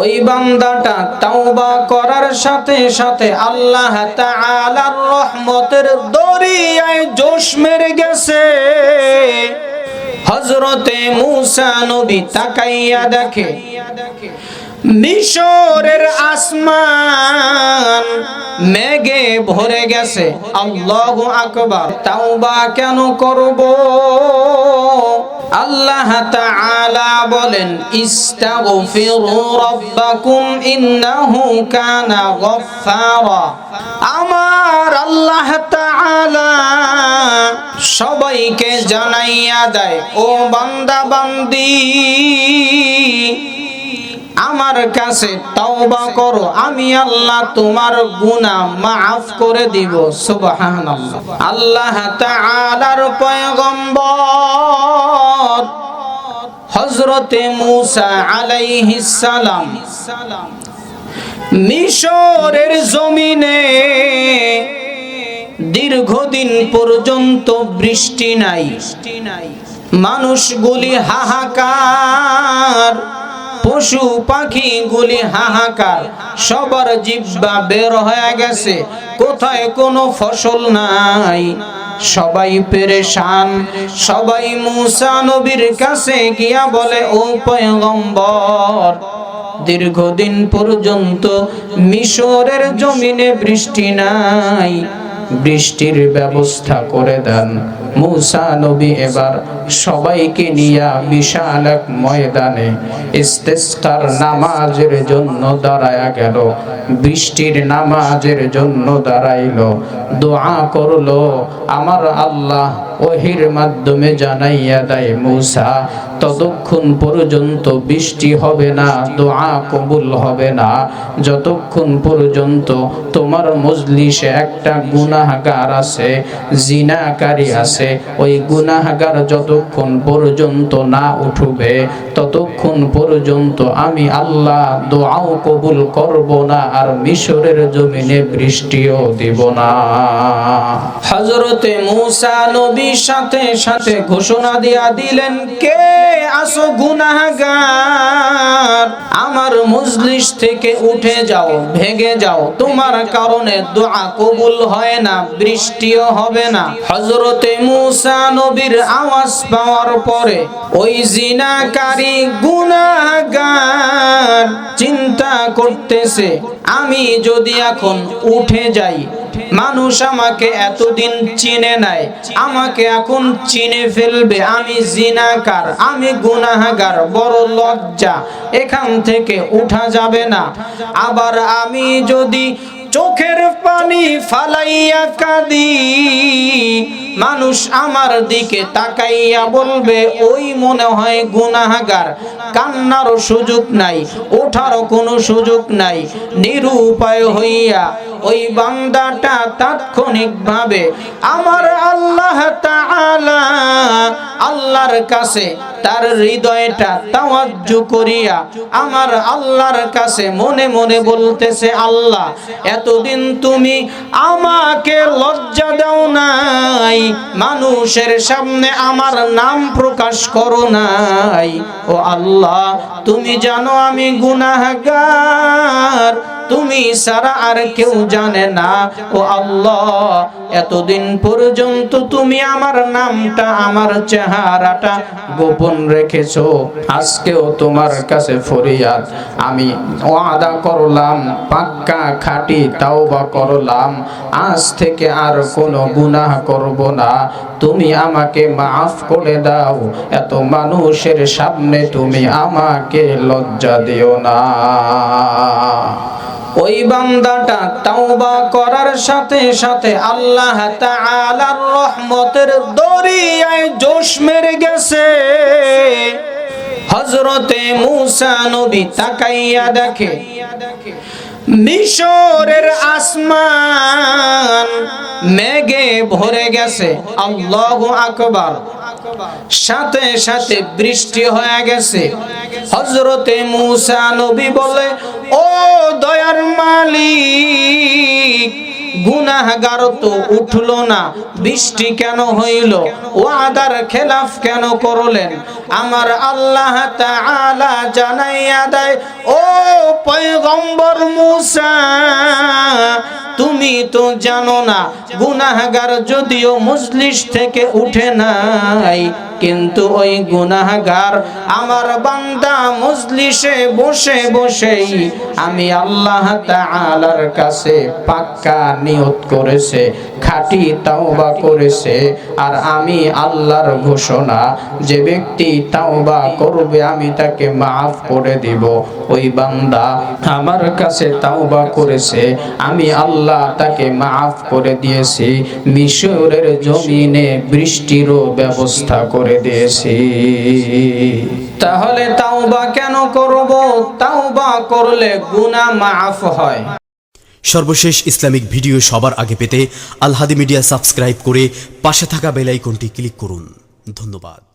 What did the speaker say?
ওই বান্দাটা তাওবা করার সাথে সাথে আল্লাহ তাআলার রহমতের দরিয়ায় জোশ মেরে গেছে। হযরতে মূসা নবী তাকাইয়া দেখে, মিশরের আসমান মেঘে ভরে গেছে। আল্লাহু আকবার, তাওবা কেন করব? আল্লাহ তাআলা বলেন, ইস্তাগফিরু রাব্বাকুম ইন্নাহু কানা গফফারা। আমার আল্লাহ তাআলা সবাইকে জানাইয়া দেয়, ও বান্দা বান্দি আমার কাছে তওবা করো, আমি আল্লাহ তোমার গুনাহ মাফ করে দিব। সুবহানাল্লাহ। আল্লাহ তাআলার পয়গম্বর। হযরতে মুসা আলাইহিস সালাম মিশরের জমিনে দীর্ঘদিন পর্যন্ত বৃষ্টি নাই। মানুষগুলি হাহাকার। পশু পাখি গুলি হাহাকার, সবার জিব্বা বের হয়ে গেছে, কোথায় কোনো ফসল নাই। সবাই পেরেশান, সবাই মুসা নবীর কাছে গিয়া বলে, ও পয়গম্বর, দীর্ঘদিন পর্যন্ত মিশরের জমিনে বৃষ্টি নাই, বৃষ্টির ব্যবস্থা করে দেন। মুসা নবী এবার সবাইকে নিয়ে বিশাল এক ময়দানে ইস্তেস্কার নামাজের জন্য দাঁড়ায়া গেল। বৃষ্টির নামাজের জন্য দাঁড়াইলো। দোয়া করল, আমার আল্লাহ ওহির মাধ্যমে জানাইয়া দেয় মুসা, ততক্ষণ পর্যন্ত বৃষ্টি হবে না, দোয়া কবুল হবে না। যতক্ষণ পর্যন্ত তোমার মজলিসে একটা গুনাহগার আছে, জিনাকারী আছে, ওই গুনাহগার যতক্ষণ পর্যন্ত না উঠবে, ততক্ষণ পর্যন্ত আমি আল্লাহ দোয়াও কবুল করব না আর মিশরের জমিনে বৃষ্টিও দিব না। হজরতে মুসা নবীর সাথে সাথে ঘোষণা দিয়া দিলেন, কে আসো গুনাহগার? আমার মজলিস থেকে উঠে যাও ভেগে যাও। তোমার কারণে দোয়া কবুল হয় না, বৃষ্টিও হবে না। হজরতে মুসা নবীর আওয়াজ পাওয়ার পরে ওই জিনাকারী গুনাহগার চিন্তা করতেছে, আমি যদি এখন উঠে যাই মানুষ আমাকে এতদিন চিনে নাই। আমাকে এখন চিনে ফেলবে। আমি জিনাকার, আমি গুনাহাগার, বড় লজ্জা। এখান থেকে উঠা যাবে না। আবার আমি যদি চোখের পানি ফালাইয়া কাঁদি মানুষ আমার দিকে তাকাইয়া বলবে, ওই মনে হয় গুনাহগার। কান্নারও সুযোগ নাই, ওঠারও কোনো সুযোগ নাই। নিরুপায় হইয়া ওই বান্দাটা তাৎক্ষণিকভাবে আমার আল্লাহ আল্লাহর কাছে তার হৃদয়টা তাওয়াজ্জু করিয়া আমার আল্লাহর কাছে মনে মনে বলতেছে, আল্লাহ, এতদিন তুমি আমাকে লজ্জা দাও নাই। মানুষের সামনে আমার নাম প্রকাশ করো নাই। ও আল্লাহ তুমি জানো আমি গুনাহগার। তুমি সারা আর কেউ জানে না। ও আল্লাহ, এতদিন পর্যন্ত তুমি আমার নামটা, আমার চেহারাটা গোপন রেখেছো। আজকেও তোমার কাছে ফরিয়াদ। আমি ওয়াদা করলাম, পাক্কা খাটি তাওবা করলাম। আজ থেকে আর কোনো গুনাহ করব না। তুমি আমাকে মাফ করে দাও। এত মানুষের সামনে তুমি আমাকে লজ্জা দিও না। ওই বান্দাটা তাওবা করার সাথে সাথে আল্লাহ তাআলার রহমতের দরিয়ায় জোশ মেরে গেছে। হযরতে মূসা নবী তাকাইয়া দেখে, মিশরের আসমান মেঘে ভরে গেছে। আল্লাহু আকবার। সাথে সাথে বৃষ্টি হয়ে গেছে। হজরতে মুসা নবী বলে, ও দয়ার মালিক, গুনাহগার তো উঠল না। বৃষ্টি কেন হইল? ওয়াদার খেলাফ কেন করলেন? আমার আল্লাহ তাআলা জানাইয়া দেয়, ও পয়গম্বর মুসা তুমি তো জানো না গুনাহগার যদিও মজলিস থেকে উঠে নাই। কিন্তু ওই গুনাহগার আমার বান্দা মুজলিসে বসে বসেই আমি আল্লাহ তাআলার কাছে পাক্কা নিয়ত করেছে, খাঁটি তাওবা করেছে। আর আমি আল্লাহর ঘোষণা, যে ব্যক্তি তাওবা করবে আমি তাকে মাফ করে দিব। ওই বান্দা আমার কাছে তাওবা করেছে, আমি আল্লাহ তাকে মাফ করে দিয়েছি। মিশরের জমিনে বৃষ্টিরও ব্যবস্থা করে দিয়েছি তাহলে তাওবা কেন করব? তাওবা করলে গুনাহ মাফ হয়। সর্বশেষ ইসলামিক ভিডিও সবার আগে পেতে আলহাদি মিডিয়া সাবস্ক্রাইব করে পাশে থাকা বেল আইকনটি ক্লিক করুন। ধন্যবাদ।